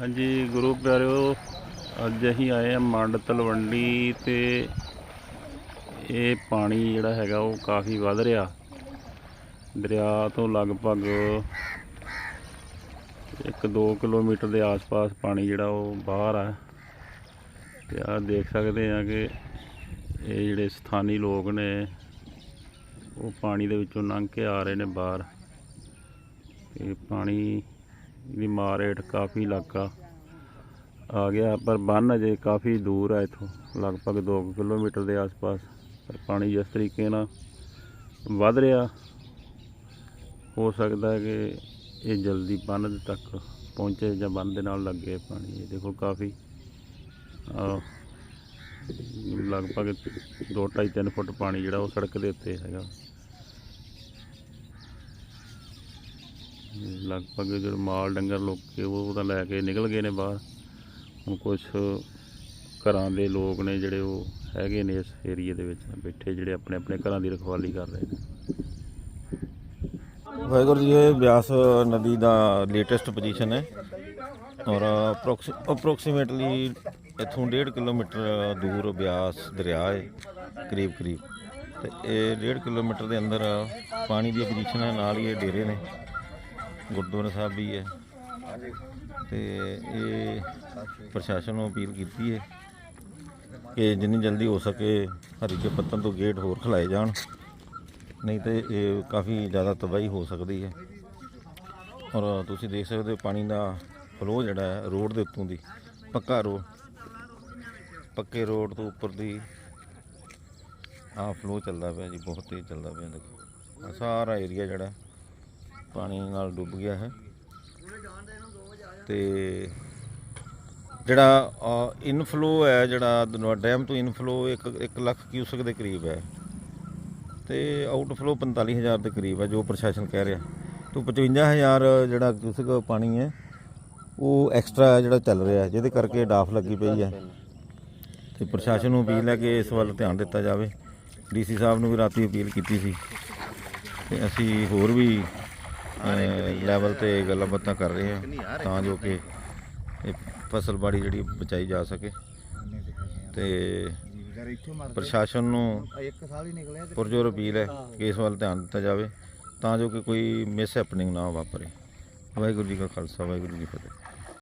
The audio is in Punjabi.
ਹਾਂਜੀ, ਗੁਰੂ ਪਿਆਰਿਓ, ਅੱਜ ਅਸੀਂ ਆਏ ਆ ਮੰਡ ਤਲਵੰਡੀ ਤੇ ਇਹ ਪਾਣੀ ਜਿਹੜਾ ਹੈਗਾ ਉਹ ਕਾਫੀ ਵੱਧ ਰਿਹਾ। ਦਰਿਆ ਤੋਂ ਲਗਭਗ 1-2 ਕਿਲੋਮੀਟਰ ਦੇ ਆਸ-ਪਾਸ ਪਾਣੀ ਜਿਹੜਾ ਉਹ ਬਾਹਰ ਆ। ਤੇ ਆ ਦੇਖ ਸਕਦੇ ਆ ਕਿ ਇਹ ਜਿਹੜੇ ਸਥਾਨੀ ਲੋਕ ਨੇ, ਉਹ ਪਾਣੀ ਦੇ ਵਿੱਚੋਂ ਲੰਘ ਕੇ ਆ ਰਹੇ ਨੇ ਬਾਹਰ। ਤੇ ਪਾਣੀ ਦੀ ਮਾਰ ਹੇਠ ਕਾਫੀ ਇਲਾਕਾ ਆ ਗਿਆ, ਪਰ ਬੰਨ ਅਜੇ ਕਾਫੀ ਦੂਰ ਹੈ ਇਥੋਂ, ਲਗਭਗ 2 ਕਿਲੋਮੀਟਰ ਦੇ ਆਸ-ਪਾਸ, ਪਰ ਪਾਣੀ ਜਿਸ ਤਰੀਕੇ ਨਾਲ ਵੱਧ ਰਿਹਾ, ਹੋ ਸਕਦਾ ਕਿ ਇਹ ਜਲਦੀ ਬੰਨ ਤੱਕ ਪਹੁੰਚੇ ਜਾਂ ਬੰਨ ਦੇ ਨਾਲ ਲੱਗੇ ਪਾਣੀ। ਇਹ ਦੇਖੋ ਕਾਫੀ ਲਗਭਗ ਲਗਭਗ 2.5 3 ਫੁੱਟ ਪਾਣੀ ਜਿਹੜਾ ਉਹ ਸੜਕ ਦੇ ਉੱਤੇ ਹੈਗਾ। ਲਗਭਗ ਜਿਹੜੇ ਮਾਲ ਡੰਗਰ ਲੋਕੇ ਉਹ ਤਾਂ ਲੈ ਕੇ ਨਿਕਲ ਗਏ ਨੇ ਬਾਹਰ। ਹੁਣ ਕੁਝ ਘਰਾਂ ਦੇ ਲੋਕ ਨੇ ਜਿਹੜੇ ਉਹ ਹੈਗੇ ਨੇ ਇਸ ਏਰੀਏ ਦੇ ਵਿੱਚ, ਬੈਠੇ ਜਿਹੜੇ ਆਪਣੇ ਆਪਣੇ ਘਰਾਂ ਦੀ ਰਖਵਾਲੀ ਕਰ ਰਹੇ ਨੇ। ਵਾਹਿਗੁਰੂ ਜੀ, ਇਹ ਬਿਆਸ ਨਦੀ ਦਾ ਲੇਟੈਸਟ ਪੋਜੀਸ਼ਨ ਹੈ ਔਰ ਅਪਰੋਕਸੀਮੇਟਲੀ ਇਥੋਂ 1.5 ਕਿਲੋਮੀਟਰ ਦੂਰ ਬਿਆਸ ਦਰਿਆ ਹੈ, ਕਰੀਬ ਕਰੀਬ। ਤੇ ਇਹ 1.5 ਕਿਲੋਮੀਟਰ ਦੇ ਅੰਦਰ ਪਾਣੀ ਦੀ ਪੋਜੀਸ਼ਨ ਹੈ, ਨਾਲ ਹੀ ਇਹ ਡੇਰੇ ਨੇ। ਗੁਰਦੁਆਰਾ ਸਾਹਿਬ ਵੀ ਹੈ। ਤੇ ਇਹ ਪ੍ਰਸ਼ਾਸਨ ਨੂੰ ਅਪੀਲ ਕੀਤੀ ਹੈ ਕਿ ਜਿੰਨੀ ਜਲਦੀ ਹੋ ਸਕੇ ਹਰੀਕੇ ਪੱਤਨ ਤੋਂ ਗੇਟ ਹੋਰ ਖਲਾਏ ਜਾਣ। ਨਹੀਂ ਤੇ ਇਹ ਕਾਫੀ ਜ਼ਿਆਦਾ ਤਬਾਹੀ ਹੋ ਸਕਦੀ ਹੈ। ਔਰ ਤੁਸੀਂ ਦੇਖ ਸਕਦੇ ਹੋ ਪਾਣੀ ਦਾ ਫਲੋ ਜਿਹੜਾ ਹੈ ਰੋਡ ਦੇ ਉੱਤੋਂ ਦੀ, ਪੱਕਾ ਰੋਡ, ਪੱਕੇ ਰੋਡ ਤੋਂ ਉੱਪਰ ਦੀ ਆਹ ਫਲੋ ਚੱਲਦਾ ਪਿਆ ਜੀ, ਬਹੁਤ ਤੇਜ਼ ਚੱਲਦਾ ਪਿਆ ਦੇਖੋ। ਸਾਰਾ ਏਰੀਆ ਜਿਹੜਾ ਪਾਣੀ ਨਾਲ ਡੁੱਬ ਗਿਆ ਹੈ। ਤੇ ਜਿਹੜਾ ਇਨਫਲੋ ਹੈ, ਜਿਹੜਾ ਡੈਮ ਤੋਂ ਇਨਫਲੋ 1 1 ਲੱਖ ਕਿਊਸਕ ਦੇ ਕਰੀਬ ਹੈ। ਤੇ ਆਊਟਫਲੋ 45000 ਦੇ ਕਰੀਬ ਹੈ, ਜੋ ਪ੍ਰਸ਼ਾਸਨ ਕਹਿ ਰਿਹਾ। ਤੋਂ 55000 ਜਿਹੜਾ ਕਿਊਸਕ ਪਾਣੀ ਹੈ, ਉਹ ਐਕਸਟਰਾ ਜਿਹੜਾ ਚੱਲ ਰਿਹਾ ਜਿਹਦੇ ਕਰਕੇ ਡਾਫ ਲੱਗੀ ਪਈ ਹੈ। ਤੇ ਪ੍ਰਸ਼ਾਸਨ ਨੂੰ ਅਪੀਲ ਹੈ ਕਿ ਇਸ ਵੱਲ ਧਿਆਨ ਦਿੱਤਾ ਜਾਵੇ। ਡੀਸੀ ਸਾਹਿਬ ਨੂੰ ਵੀ ਰਾਤੀ ਅਪੀਲ ਕੀਤੀ ਸੀ। ਤੇ ਅਸੀਂ ਹੋਰ ਵੀ ਲੈਵਲ ਤੇ ਗੱਲਾਂ ਬਾਤਾਂ ਕਰ ਰਹੇ ਹਾਂ ਤਾਂ ਜੋ ਕਿ ਇਹ ਫਸਲ ਬਾੜੀ ਜਿਹੜੀ ਬਚਾਈ ਜਾ ਸਕੇ। ਤੇ ਪ੍ਰਸ਼ਾਸਨ ਨੂੰ ਇੱਕ ਸਾਲ ਪੁਰਜੋਰ ਅਪੀਲ ਹੈ ਕਿ ਇਸ ਵੱਲ ਧਿਆਨ ਦਿੱਤਾ ਜਾਵੇ, ਤਾਂ ਜੋ ਕਿ ਕੋਈ ਮਿਸ ਹੈਪਨਿੰਗ ਨਾ ਵਾਪਰੇ। ਵਾਹਿਗੁਰੂ ਜੀ ਕਾ ਖਾਲਸਾ, ਵਾਹਿਗੁਰੂ ਜੀ ਕੀ ਫਤਿਹ।